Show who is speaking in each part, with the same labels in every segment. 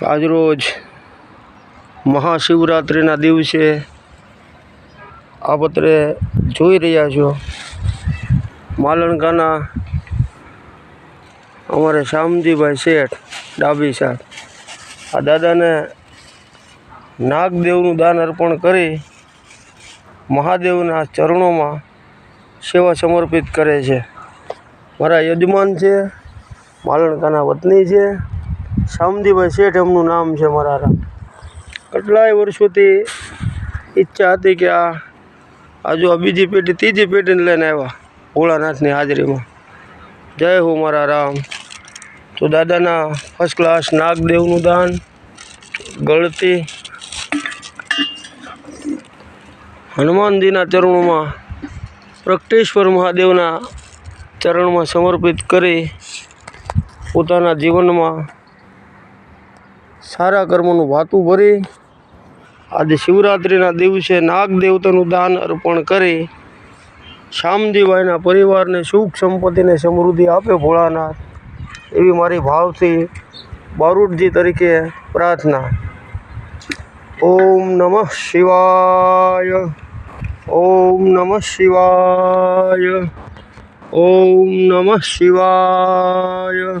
Speaker 1: આજરોજ મહાશિવરાત્રિના દિવસે આ પત્રે જોઈ રહ્યા છો. માલણકાના અમારે શ્યામજીભાઈ શેઠ, ડાબી સાહેબ આ દાદાને નાગદેવનું દાન અર્પણ કરી મહાદેવના ચરણોમાં સેવા સમર્પિત કરે છે. મારા યજમાન છે માલણકાના વતની છે. શામજીભાઈ શેઠ એમનું નામ છે મારા કેટલાય વર્ષોથી ઈચ્છા હતી કે આ આજુ આ બીજી પેઢી, ત્રીજી પેઢીને લઈને આવ્યા ભોળાનાથની હાજરીમાં. જય હો મારા રામ. તો દાદાના ફર્સ્ટ ક્લાસ નાગદેવનું દાન, ગળતી હનુમાનજીના ચરણોમાં પ્રગટેશ્વર મહાદેવના ચરણમાં સમર્પિત કરી પોતાના જીવનમાં સારા કર્મોનું ભાતું ભરી. આજે શિવરાત્રિના દિવસે નાગ દેવતાનું દાન અર્પણ કરી શ્યામજીભાઈના પરિવારને સુખ સંપત્તિને સમૃદ્ધિ આપે ભોળાનાથ. એવી મારી ભાવથી બારૂદજી તરીકે પ્રાર્થના. ઓમ નમઃ શિવાય. ઓમ નમઃ શિવાય. ઓમ નમઃ શિવાય.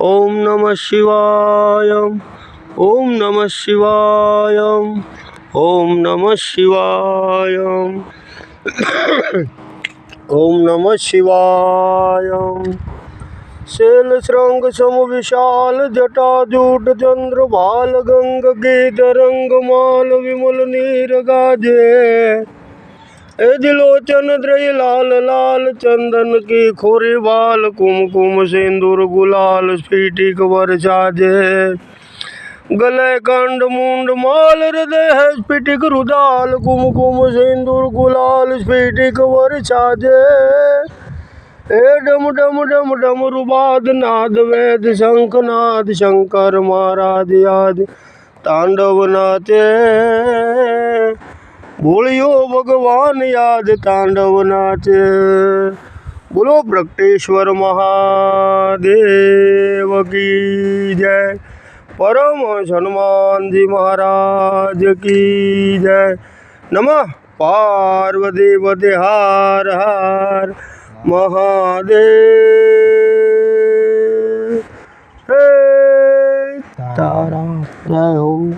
Speaker 1: ઓમ નમઃ શિવાય. ઓમ નમઃ શિવાય. ઓમ નમઃ શિવાય. ઓમ નમઃ શિવાય. શૈલ શ્રંગ સમ વિશાલ જટાજૂટ ચંદ્ર ભાલ ગંગ ગીત રંગ માલ વિમલ નીર ગાજે. ए द्रय लाल लाल चंदन की खोरी बाल कुमकुम सिंदूर गुलाल स्फीटी कवर साजे गले कंड मुंड माल हृदय है स्फीटिक रुदाल कुमकुम सिंदूर गुलाल स्फीटिक वर ए डम डम डम डम रुबाद नाद वेद વેદ શંખનાદ શંકર મહારાજ યાદ તાંડવ નાચે ભૂળ્યો ભગવાન યાદ તાંડવ નાચે. બોલો પ્રગટેશ્વર મહાદેવ કી જય. પરમ હનુમાનજી મહારાજ કી જય. નમઃ પાર્વતી પતિ હાર હાર મહાદેવ. તારા. જય હો